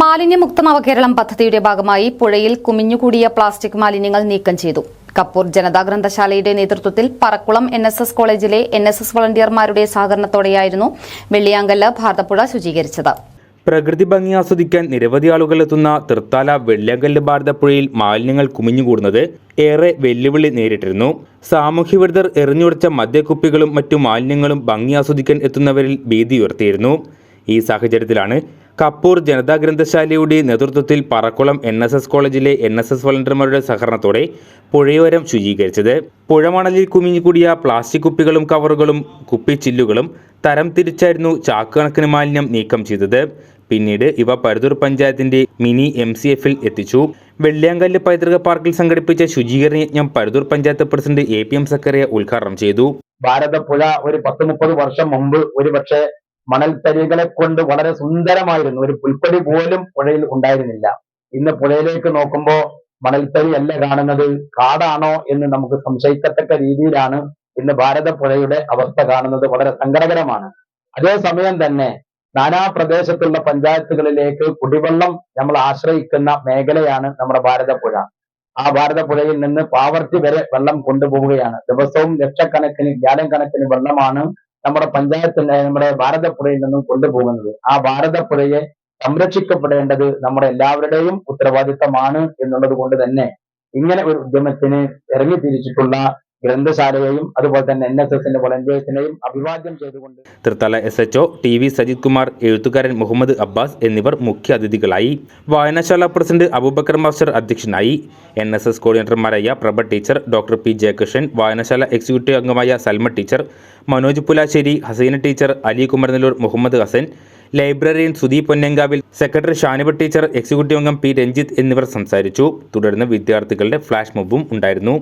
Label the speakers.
Speaker 1: മാലിന്യമുക്ത നവകേരളം പദ്ധതിയുടെ ഭാഗമായി പുഴയിൽ കുമിഞ്ഞുകൂടിയ പ്ലാസ്റ്റിക് മാലിന്യങ്ങൾ നീക്കം ചെയ്തു. കപ്പൂർ ജനതാ ഗ്രന്ഥശാലയുടെ നേതൃത്വത്തിൽ പറക്കുളം എൻ എസ് എസ് കോളേജിലെ എൻ എസ് എസ് വളണ്ടിയർമാരുടെ സഹകരണത്തോടെയായിരുന്നു വെള്ളിയാങ്കല്ല് ഭാരതപ്പുഴ ശുചീകരിച്ചത്.
Speaker 2: പ്രകൃതി ഭംഗി ആസ്വദിക്കാൻ നിരവധി ആളുകൾ എത്തുന്ന തൃത്താല വെള്ളിയാങ്കല്ല് ഭാരതപ്പുഴയിൽ മാലിന്യങ്ങൾ കുമിഞ്ഞുകൂടുന്നത് ഏറെ വെല്ലുവിളി നേരിട്ടിരുന്നു. സാമൂഹ്യ വിരുദ്ധർ എറിഞ്ഞുടച്ച മദ്യക്കുപ്പികളും മറ്റു മാലിന്യങ്ങളും ഭംഗി ആസ്വദിക്കാൻ എത്തുന്നവരിൽ ഭീതി ഉയർത്തിയിരുന്നു. ഈ സാഹചര്യത്തിലാണ് കപ്പൂർ ജനതാ ഗ്രന്ഥശാലയുടെ നേതൃത്വത്തിൽ പറക്കുളം എൻ എസ് എസ് കോളേജിലെ എൻ എസ് എസ് വളണ്ടിയർമാരുടെ സഹകരണത്തോടെ പുഴയോരം ശുചീകരിച്ചത്. പുഴമണലിൽ കുമിഞ്ഞുകൂടിയ പ്ലാസ്റ്റിക് കുപ്പികളും കവറുകളും കുപ്പിച്ചില്ലുകളും തരം തിരിച്ചായിരുന്നു ചാക്കണക്കിന് മാലിന്യം നീക്കം ചെയ്തത്. പിന്നീട് ഇവ പരുതൂർ പഞ്ചായത്തിന്റെ മിനി എം സി എഫിൽ എത്തിച്ചു. വെള്ളിയാങ്കല്ല് പൈതൃക പാർക്കിൽ സംഘടിപ്പിച്ച ശുചീകരണ യജ്ഞം Paruthur panchayat president A P M Zakariya ഉദ്ഘാടനം ചെയ്തു.
Speaker 3: ഭാരതപ്പുഴ ഒരു പത്ത് മുപ്പത് വർഷം മുമ്പ് ഒരു പക്ഷേ മണൽത്തരികളെ കൊണ്ട് വളരെ സുന്ദരമായിരുന്നു. ഒരു പുൽപ്പടി പോലും പുഴയിൽ ഉണ്ടായിരുന്നില്ല. ഇന്ന് പുഴയിലേക്ക് നോക്കുമ്പോൾ മണൽത്തരി അല്ല കാണുന്നത്. കാടാണോ എന്ന് നമുക്ക് സംശയിക്കത്തക്ക രീതിയിലാണ് ഇന്ന് ഭാരതപ്പുഴയുടെ അവസ്ഥ കാണുന്നത്. വളരെ സങ്കടകരമാണ്. അതേസമയം തന്നെ നാനാ പ്രദേശത്തുള്ള പഞ്ചായത്തുകളിലേക്ക് കുടിവെള്ളം നമ്മൾ ആശ്രയിക്കുന്ന മേഖലയാണ് നമ്മുടെ ഭാരതപ്പുഴ ആ ഭാരതപ്പുഴയിൽ നിന്ന് പാവർത്തി വരെ വെള്ളം കൊണ്ടുപോവുകയാണ്. ദിവസവും ലക്ഷക്കണക്കിന് ഗ്യാലൻ കണക്കിന് വെള്ളമാണ് നമ്മുടെ പഞ്ചായത്തിന്റെ നമ്മുടെ ഭാരതപ്പുഴയിൽ നിന്നും കൊണ്ടുപോകുന്നത്. ആ ഭാരതപ്പുഴയെ സംരക്ഷിക്കപ്പെടേണ്ടത് നമ്മുടെ എല്ലാവരുടെയും ഉത്തരവാദിത്തമാണ് എന്നുള്ളത് കൊണ്ട് തന്നെ ഇങ്ങനെ ഒരു ഉദ്യമത്തിന് ഇറങ്ങി തിരിച്ചിട്ടുള്ള ഗ്രന്ഥശാലയെയും അതുപോലെ തന്നെ എൻ എസ് എസിന്റെ വളണ്ടിയേഴ്സിനെയും അഭിവാദ്യം ചെയ്തുകൊണ്ട്
Speaker 2: Thrithala S H O T V Sajith Kumar എഴുത്തുകാരൻ മുഹമ്മദ് അബ്ബാസ് എന്നിവർ മുഖ്യ അതിഥികളായി വായനശാല പ്രസിഡന്റ് അബൂബക്കർ മാസ്റ്റർ അധ്യക്ഷനായി. N S S കോർഡിനേറ്റർമാരായ Prabha teacher doctor P Jayakrishnan വായനശാല എക്സിക്യൂട്ടീവ് അംഗമായ Salma teacher Manoj Pulassery Haseena teacher Ali Kumaranellur Muhammad Hasan librarian Sudeep Ponnankavil secretary Shaniba teacher executive അംഗം P Ranjith എന്നിവർ സംസാരിച്ചു. തുടർന്ന് വിദ്യാർത്ഥികളുടെ ഫ്ലാഷ് മോബും ഉണ്ടായിരുന്നു.